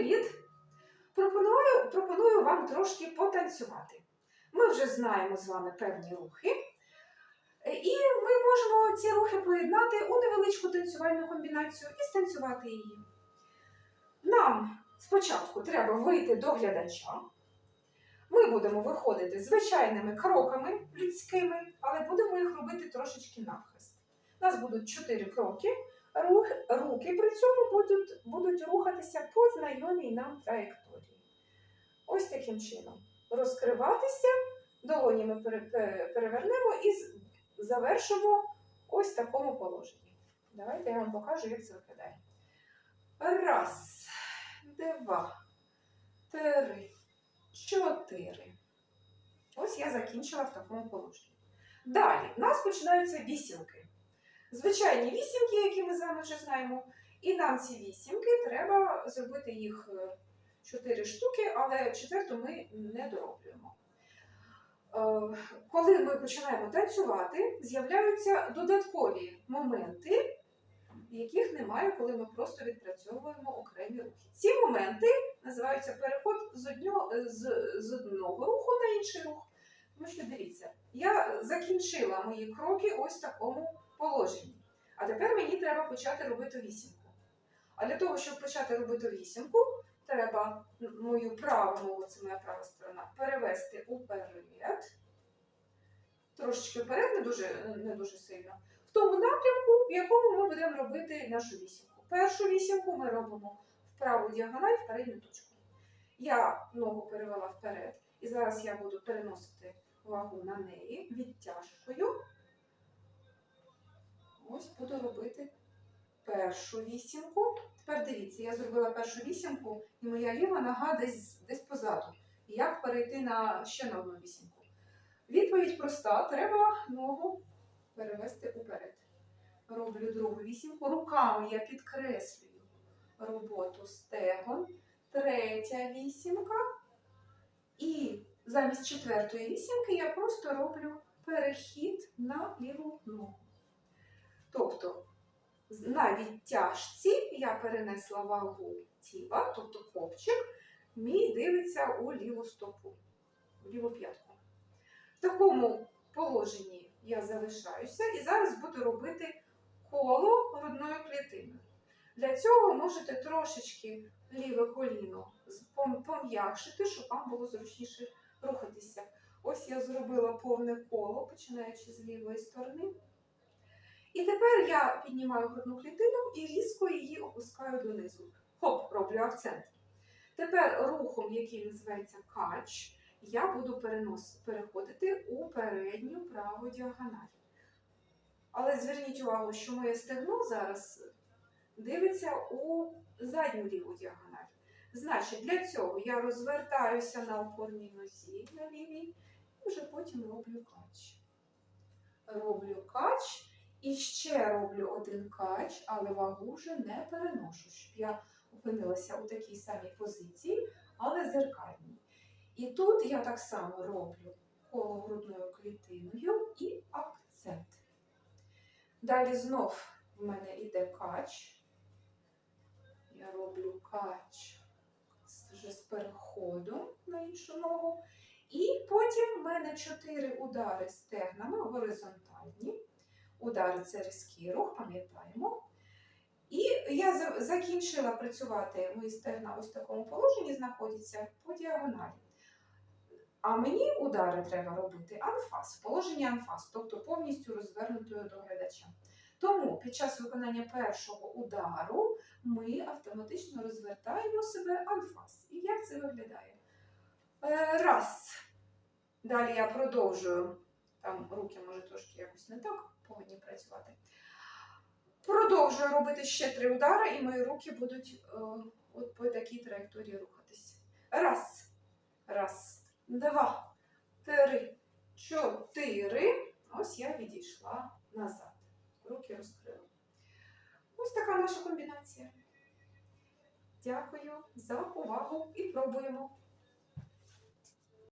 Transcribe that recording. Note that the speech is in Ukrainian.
привіт! Пропоную, пропоную вам трошки потанцювати. Ми вже знаємо з вами певні рухи, е, і ми можемо ці рухи поєднати у невеличку танцювальну комбінацію і станцювати її. Нам спочатку треба вийти до глядача. Ми будемо виходити звичайними кроками людськими, але будемо їх робити трошечки навхрест. У нас будуть чотири кроки. Руки при цьому будуть, будуть рухатися по знайомій нам траєкторії. Ось таким чином. Розкриватися, долоні ми пере- перевернемо і завершимо ось в такому положенні. Давайте я вам покажу, як це виглядає. Раз, два, три, чотири. Ось я закінчила в такому положенні. Далі, у нас починаються вісімки. Звичайні вісімки, які ми з вами вже знаємо. І нам ці вісімки треба зробити їх е, чотири штуки, але четверту ми не дороблюємо. Е, Коли ми починаємо танцювати, з'являються додаткові моменти, яких немає, коли ми просто відпрацьовуємо окремі рухи. Ці моменти називаються переход з одного, з, з одного руху на інший рух. Тому що дивіться, я закінчила мої кроки ось такому положенні. А тепер мені треба почати робити вісімку. А для того, щоб почати робити вісімку, треба мою праву ногу, це моя права сторона, перевести уперед. Трошечки вперед, не дуже, не дуже сильно. В тому напрямку, в якому ми будемо робити нашу вісімку. Першу вісімку ми робимо в праву діагональ, в передню точку. Я ногу перевела вперед, і зараз я буду переносити вагу на неї відтяжкою. Ось буду робити першу вісімку. Тепер дивіться, я зробила першу вісімку, і моя ліва нога десь, десь позаду. Як перейти на ще на одну вісімку? Відповідь проста: треба ногу перевести уперед. Роблю другу вісімку. Руками я підкреслюю роботу стегон. Третя вісімка. І замість четвертої вісімки я просто роблю перехід на ліву. Тобто на відтяжці я перенесла вагу тіла, тобто копчик, мій дивиться у ліву стопу, у ліву п'ятку. В такому положенні я залишаюся і зараз буду робити коло грудною клітиною. Для цього можете трошечки ліве коліно пом'якшити, щоб вам було зручніше рухатися. Ось я зробила повне коло, починаючи з лівої сторони. І тепер я піднімаю грудну клітину і різко її опускаю донизу. Хоп, роблю акцент. Тепер рухом, який називається кач, я буду перенос, переходити у передню праву діагональ. Але зверніть увагу, що моє стегно зараз дивиться у задню ліву діагональ. Значить, для цього я розвертаюся на опорній нозі на лівій і вже потім роблю кач. Роблю кач. І ще роблю один кач, але вагу вже не переношу, щоб я опинилася у такій самій позиції, але зеркальній. І тут я так само роблю коло грудною клітиною і акцент. Далі знов в мене йде кач. Я роблю кач вже з переходом на іншу ногу. І потім в мене чотири удари стегнами горизонтальні. Удари це різкий рух, пам'ятаємо. І я закінчила працювати, мої стегна ось в такому положенні знаходяться по діагоналі. А мені удари треба робити анфас, в положенні анфас, тобто повністю розвернутою до глядача. Тому під час виконання першого удару ми автоматично розвертаємо себе анфас. І як це виглядає? Е, Раз. Далі я продовжую. Там руки може трошки якось не так повинні працювати. Продовжую робити ще три удари, і мої руки будуть е, от по такій траєкторії рухатись. Раз, раз, два, три, чотири. Ось я відійшла назад. Руки розкрила. Ось така наша комбінація. Дякую за увагу і пробуємо.